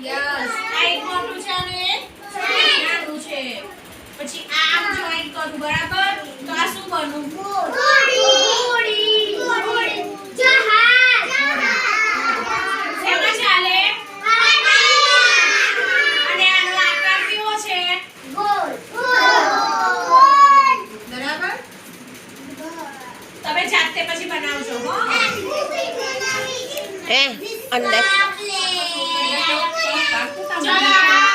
Yes આ એક મોટું છે અને નાનું છે. પછી આ આમ જોઈન કરું બરાબર? તો આ શું બનવું શેમાં ચાલે અને આનો આકાર કેવો છે? બરાબર? તમે જાતે પછી બનાવજો હો. હે? અંદર. ચલો આ